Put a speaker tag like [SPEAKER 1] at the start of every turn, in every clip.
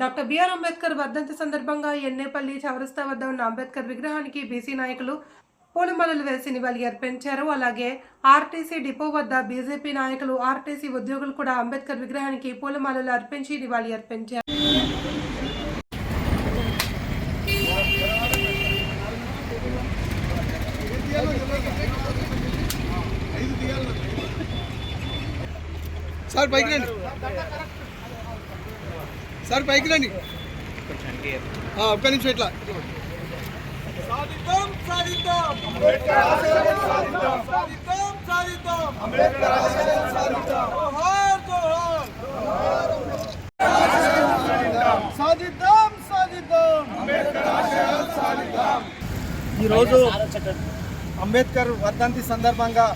[SPEAKER 1] Doctor BR Ambedkar వర్ధంతి సందర్భంగా ఎన్నేపల్లి చౌరస్తా వద్ద ఉన్న అంబేద్కర్ విగ్రహానికి బీసీ నాయకులు పూలమాలలు వేసి నివాళి అర్పించారు. అలాగే ఆర్టీసీ డిపో వద్ద బీజేపీ నాయకులు ఆర్టీసీ ఉద్యోగులు కూడా అంబేద్కర్ విగ్రహానికి పూలమాలలు అర్పించి నివాళి అర్పించారు.
[SPEAKER 2] సార్ పైకి రండి. సార్ పైకి రండి. ఆ, ఒక్క నిమిషం ఇట్లా.
[SPEAKER 3] సాధిద్దాం సాధిద్దాం. సాధిద్దాం. సాధిద్దాం సాధిద్దాం. ఈరోజు అంబేద్కర్ వర్ధంతి సందర్భంగా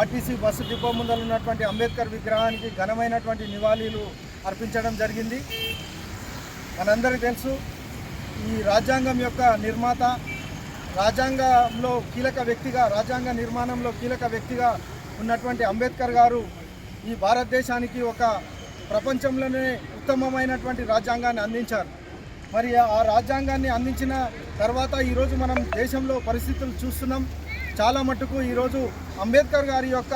[SPEAKER 3] ఆర్టీసీ బస్సు డిపో ముందర ఉన్నటువంటి అంబేద్కర్ విగ్రహానికి ఘనమైనటువంటి నివాళులు అర్పించడం జరిగింది. మనందరికీ తెలుసు ఈ రాజ్యాంగం యొక్క నిర్మాత రాజ్యాంగంలో కీలక వ్యక్తిగా రాజ్యాంగ నిర్మాణంలో కీలక వ్యక్తిగా ఉన్నటువంటి అంబేద్కర్ గారు ఈ భారతదేశానికి ఒక ప్రపంచంలోనే ఉత్తమమైనటువంటి రాజ్యాంగాన్ని అందించారు. మరి ఆ రాజ్యాంగాన్ని అందించిన తర్వాత ఈరోజు మనం దేశంలో పరిస్థితులు చూస్తున్నాం. చాలా మటుకు ఈరోజు అంబేద్కర్ గారి యొక్క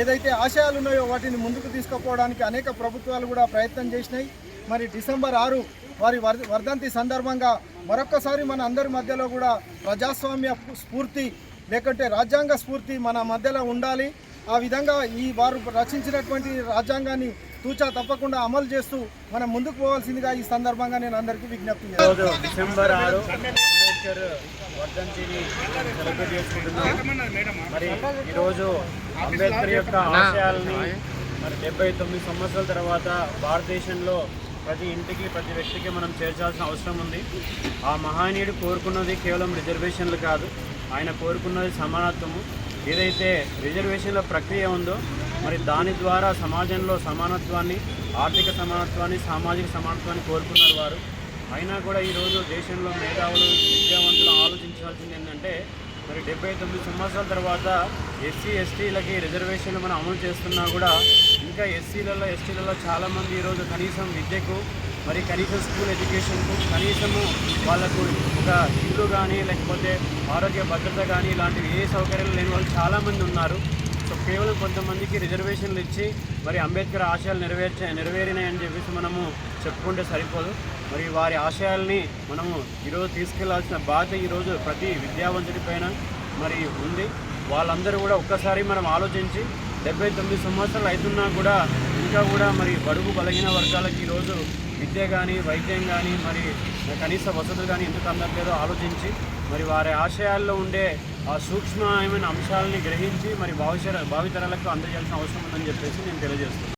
[SPEAKER 3] ఏదైతే ఆశయాలు ఉన్నాయో వాటిని ముందుకు తీసుకుపోవడానికి అనేక ప్రభుత్వాలు కూడా ప్రయత్నం చేసినాయి. మరి డిసెంబర్ ఆరు వారి వర్- వర్ధంతి సందర్భంగా మరొక్కసారి మన అందరి మధ్యలో కూడా ప్రజాస్వామ్య స్ఫూర్తి లేకుంటే రాజ్యాంగ స్ఫూర్తి మన మధ్యలో ఉండాలి. ఆ విధంగా ఈ వారు రచించినటువంటి రాజ్యాంగాన్ని తూచా తప్పకుండా అమలు చేస్తూ మనం ముందుకు పోవాల్సిందిగా ఈ సందర్భంగా నేను అందరికీ విజ్ఞప్తి చేస్తాను
[SPEAKER 4] ఈరోజు డిసెంబర్ ఆరు అంబేద్కర్ వర్ధంతిని సెలబ్రేట్ చేసుకుంటున్నాం. మరి ఈరోజు అంబేద్కర్ యొక్క ఆశయాలని మరి డెబ్బై తొమ్మిది సంవత్సరాల తర్వాత భారతదేశంలో ప్రతి ఇంటికి ప్రతి వ్యక్తికి మనం చేర్చాల్సిన అవసరం ఉంది. ఆ మహానీయుడు కోరుకున్నది కేవలం రిజర్వేషన్లు కాదు ఆయన కోరుకున్నది సమానత్వము. ఏదైతే రిజర్వేషన్ల ప్రక్రియ ఉందో మరి దాని ద్వారా సమాజంలో సమానత్వాన్ని ఆర్థిక సమానత్వాన్ని సామాజిక సమానత్వాన్ని కోరుకున్నారు వారు. అయినా కూడా ఈరోజు దేశంలో మేధావులు విద్యావంతులు ఆలోచించాల్సింది ఏంటంటే మరి డెబ్బై తొమ్మిది సంవత్సరాల తర్వాత ఎస్సీ ఎస్టీలకి రిజర్వేషన్లు మనం అమలు చేస్తున్నా కూడా ఇంకా ఎస్సీలలో ఎస్టీలలో చాలామంది ఈరోజు కనీసం విద్యకు మరి కనీసం స్కూల్ ఎడ్యుకేషన్కు కనీసము వాళ్ళకు ఒక ఇల్లు కానీ లేకపోతే ఆరోగ్య భద్రత కానీ ఇలాంటివి ఏ సౌకర్యాలు లేని వాళ్ళు చాలామంది ఉన్నారు. కేవలం కొంతమందికి రిజర్వేషన్లు ఇచ్చి మరి అంబేద్కర్ ఆశయాలు నెరవేర్చ నెరవేరినాయని చెప్పేసి మనము చెప్పుకుంటే సరిపోదు. మరి వారి ఆశయాల్ని మనము ఈరోజు తీసుకెళ్ళాల్సిన బాధ్యత ఈరోజు ప్రతి విద్యావంతుడి పైన మరి ఉంది. వాళ్ళందరూ కూడా ఒక్కసారి మనం ఆలోచించి డెబ్బై తొమ్మిది సంవత్సరాలు అవుతున్నా కూడా ఇంకా కూడా మరి బడుగు బలహీన వర్గాలకి ఈరోజు విద్య కానీ వైద్యం కానీ మరి కనీస వసతులు కానీ ఎందుకు అందట్లేదో ఆలోచించి మరి వారి ఆశయాల్లో ఉండే ఆ సూక్ష్మమైన అంశాలని గ్రహించి మరి భవిష్యత్ భావితరాలకు అందజేయాల్సిన అవసరం ఉందని చెప్పేసి నేను తెలియజేస్తున్నాను.